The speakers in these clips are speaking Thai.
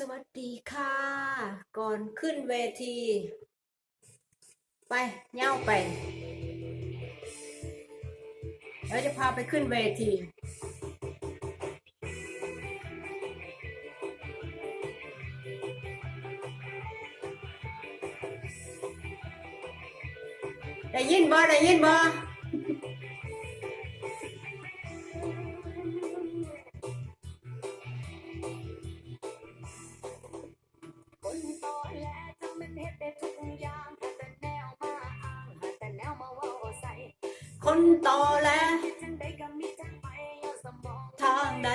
สวัสดีค่ะ ก่อนขึ้นเวที ไปเย่าไปเดี๋ยวจะพาไปขึ้นเวที ได้ยินบ่ได้ยินบ่ คนต่อแลคิดจังใดก็มีจังไปย้อนสมองทางใด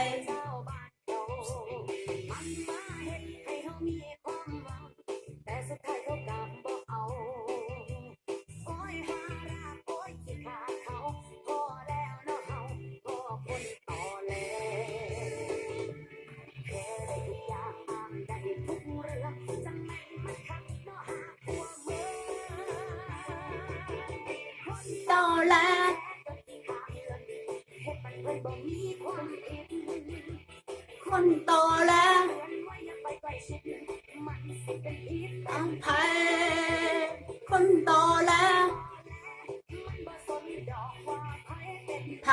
ให้เฮามีความหวังแต่สุดท้ายเขากลับบ่เอาโอ้ยหราโอ้ยขี้ขาดเขาพอแล้ว ความผิดคนต่อแลเตือนไว้อย่าไปใกล้ชิดมันสิเป็นพิษตั้งไพคนต่อแลมันบ่สนดอกว่าไผเป็นไพ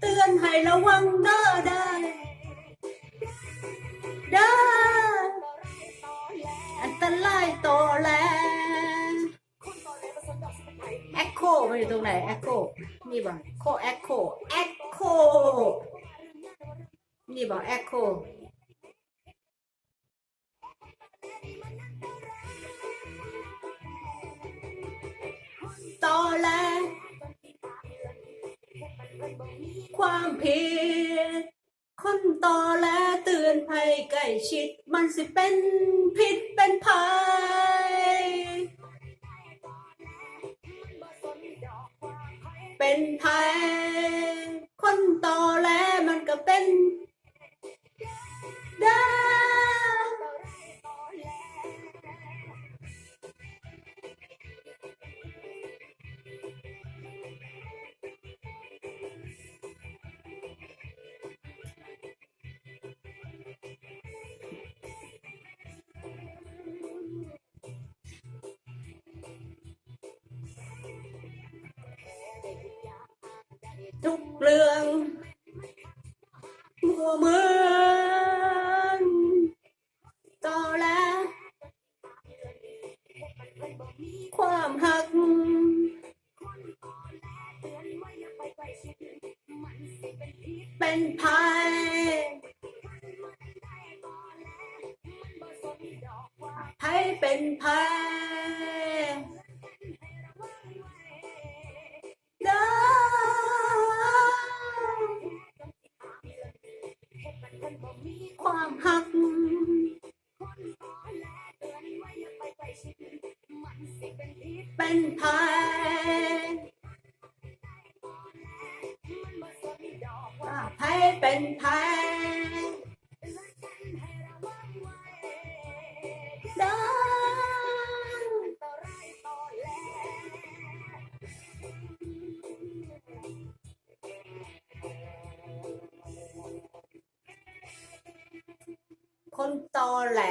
เตือนให้ระวังเด้อได้เด้อต่อไรายต่อแหลอันตรายต่อแลคนต่อแลบ่สนดอกสิเป็นไผแอคโคมันอยู่ตรงไหนแอคโคนี่บ่โคแอคโคแอค โค นี่บ่แอคโคต่อแลความผิดคนต่อแลเตือนภัยใกล้ชิด มันสิเป็นพิษเป็นภัย เป็นภัย คนต่อแลมันก็เป็น ทุกเรื่องหัวเมืองต่อแลความหักเป็นภัยภัยเป็นภัย ความหักเป็นภัยว่าภัยเป็นภัย คนตอแหล